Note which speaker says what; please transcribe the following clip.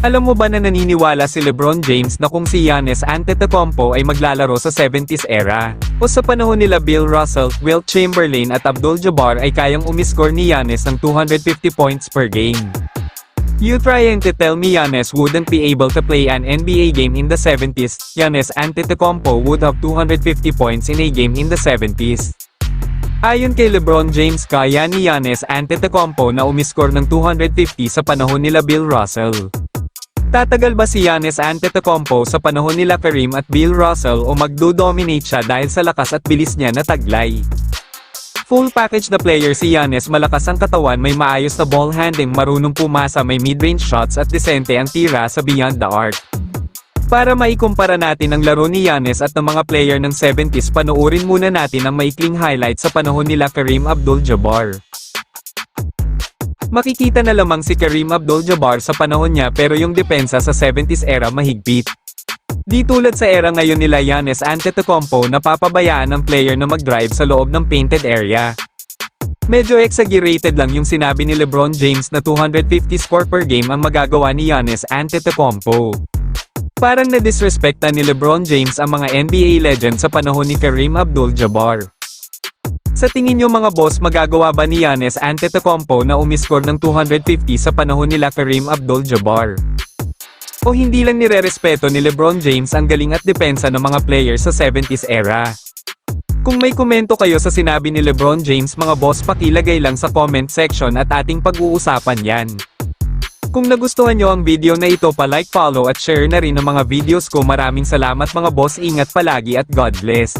Speaker 1: Alam mo ba na naniniwala si Lebron James na kung si Giannis Antetokounmpo ay maglalaro sa 70s era, o sa panahon nila Bill Russell, Wilt Chamberlain at Abdul Jabbar ay kayang umiskor ni Giannis ng 250 points per game. You trying to tell me Giannis wouldn't be able to play an NBA game in the 70s, Giannis Antetokounmpo would have 250 points in a game in the 70s. Ayon kay LeBron James kaya ni Giannis Antetokounmpo na umiskor ng 250 sa panahon nila Bill Russell. Tatagal ba si Giannis Antetokounmpo sa panahon nila Kareem at Bill Russell o magdo-dominate siya dahil sa lakas at bilis niya na taglay? Full package na player si Giannis malakas ang katawan may maayos na ball handling marunong pumasa may mid-range shots at desente ang tira sa beyond the arc. Para maikumpara natin ang laro ni Giannis at ng mga player ng 70s panoorin muna natin ang maikling highlight sa panahon nila Kareem Abdul-Jabbar. Makikita na lamang si Kareem Abdul-Jabbar sa panahon niya pero yung depensa sa 70s era mahigpit. Di tulad sa era ngayon nila Giannis Antetokounmpo napapabayaan ng player na mag-drive sa loob ng painted area. Medyo exaggerated lang yung sinabi ni LeBron James na 250 score per game ang magagawa ni Giannis Antetokounmpo. Parang na-disrespecta ni LeBron James ang mga NBA legend sa panahon ni Kareem Abdul-Jabbar. Sa tingin nyo mga boss magagawa ba ni Giannis Antetokounmpo na umiskor ng 250 sa panahon nila Kareem Abdul-Jabbar? O hindi lang nire-respeto ni LeBron James ang galing at depensa ng mga players sa 70s era? Kung may komento kayo sa sinabi ni LeBron James mga boss pakilagay lang sa comment section at ating pag-uusapan yan. Kung nagustuhan nyo ang video na ito pa like follow at share na rin ang mga videos ko maraming salamat mga boss ingat palagi at God bless.